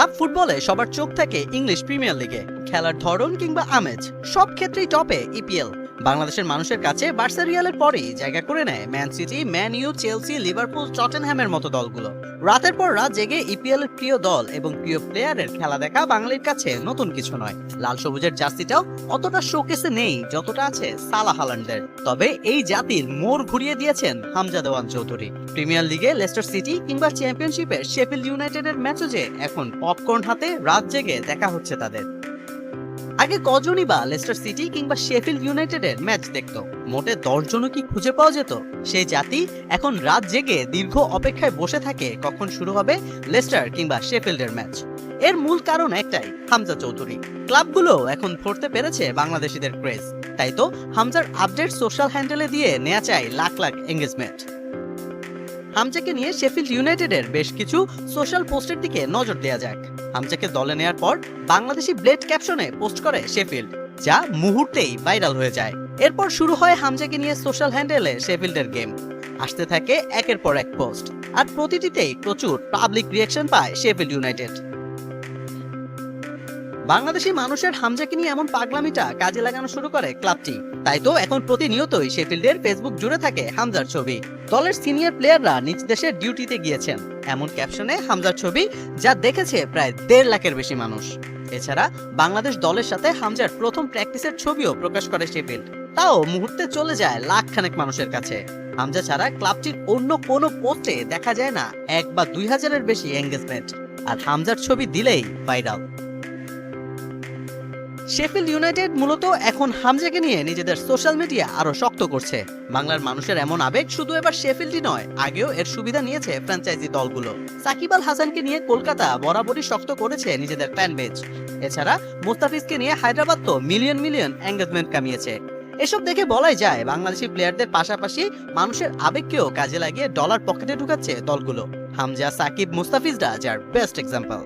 Club ফুটবলে সবার চোখ থাকে ইংলিশ প্রিমিয়ার লিগে। খেলার ধরন কিংবা আমেজ, সব ক্ষেত্রেই টপে ইপিএল বাংলাদেশের মানুষের কাছে বার্সা রিয়ালের পরেই জায়গা করে নেয় Man City, Man U, Chelsea, Liverpool টটেনহ্যামের মতো দলগুলো। রাতের পর রাত জেগে ইপিএল এর প্রিয় দল এবং প্রিয় প্লেয়ারের খেলা দেখা বাঙালির কাছে নতুন কিছু নয়। লাল সবুজের জার্সিটাও অতটা শোকেসে নেই যতটা আছে সালা হালান্ডের তবে এই জাতির মোড় ঘুরিয়ে দিয়েছেন হামজা দেওয়ান চৌধুরী। প্রিমিয়ার লিগে লেস্টার সিটি কিংবা চ্যাম্পিয়নশিপের শেফিল্ড ইউনাইটেডের ম্যাচও যে এখন পপকর্ন হাতে রাত জেগে দেখা হচ্ছে তাদের। আগে কজনই বা লেস্টার সিটি কিংবা শেফিল্ড ইউনাইটেডের ম্যাচ দেখতো। মোটে দশজনও কি খুঁজে পাওয়া যেত? সেই জাতি এখন রাত জেগে দীর্ঘ অপেক্ষায় বসে থাকে কখন শুরু হবে লেস্টার কিংবা শেফিল্ডের ম্যাচ। এর মূল কারণ একটাই, হামজা চৌধুরী। ক্লাবগুলো এখন ধরতে পেরেছে বাংলাদেশিদের ক্রেজ। তাই তো হামজার আপডেট সোশ্যাল হ্যান্ডেলে দিয়ে নেওয়া চাই লাখ লাখ এঙ্গেজমেন্ট। হামজাকে নিয়ে শেফিল্ড ইউনাইটেডের বেশ কিছু সোশ্যাল পোস্টের দিকে নজর দেওয়া যাক। হামজাকে দলে নেয়ার পর বাংলাদেশি ব্লেড ক্যাপশনে পোস্ট করে শেফিল্ড, যা মুহূর্তেই ভাইরাল হয়ে যায়। এরপর শুরু হয় হামজাকে নিয়ে সোশ্যাল হ্যান্ডেলে শেফিল্ডের গেম। আসতে থাকে একের পর এক পোস্ট, আর প্রতিটিতেই প্রচুর পাবলিক রিয়াকশন পায় শেফিল্ড ইউনাইটেড। বাংলাদেশি মানুষের হামজাকে নিয়ে এমন পাগলামিটা কাজে লাগানো শুরু করে ক্লাবটি তাই তো এখন প্রতিনিয়তই শেফিল্ডের ফেসবুক জুড়ে থাকে হামজার ছবি। দলের সিনিয়র প্লেয়াররা নিজ দেশের ডিউটিতে গিয়েছেন। এমন ক্যাপশনে হামজার ছবি যা দেখেছে প্রায় দেড় লাখের বেশি মানুষ। এছাড়া বাংলাদেশ দলের সাথে হামজার প্রথম প্র্যাকটিসের ছবিও প্রকাশ করে শেফিল্ড তাও মুহূর্তে চলে যায় লাখ খানেক মানুষের কাছে। হামজা ছাড়া ক্লাবটির অন্য কোনো পোস্টে দেখা যায় না। এক বা দুই হাজারের বেশি এঙ্গেজমেন্ট আর হামজার ছবি দিলেই ভাইরাল শেফিল্ড ইউনাইটেড মূলত এখন হামজাকে নিয়ে নিজেদের সোশ্যাল মিডিয়া আরও শক্ত করছে। বাংলার মানুষের এমন আবেগ শুধু এবার শেফিল্ডই নয়, আগেও এর সুবিধা নিয়েছে ফ্র্যাঞ্চাইজি দলগুলো। সাকিব আল হাসানকে নিয়ে কলকাতা বরাবরই শক্ত করেছে নিজেদের ফ্যান বেজ এছাড়া মুস্তাফিজকে নিয়ে হায়দ্রাবাদ তো মিলিয়ন মিলিয়ন এঙ্গেজমেন্ট কামিয়েছে। এসব দেখে বলাই যায়, বাংলাদেশি প্লেয়ারদের পাশাপাশি মানুষের আবেগকেও কাজে লাগিয়ে ডলার পকেটে ঢুকাচ্ছে দলগুলো। হামজা, সাকিব, মুস্তাফিজরা যার বেস্ট এক্সাম্পল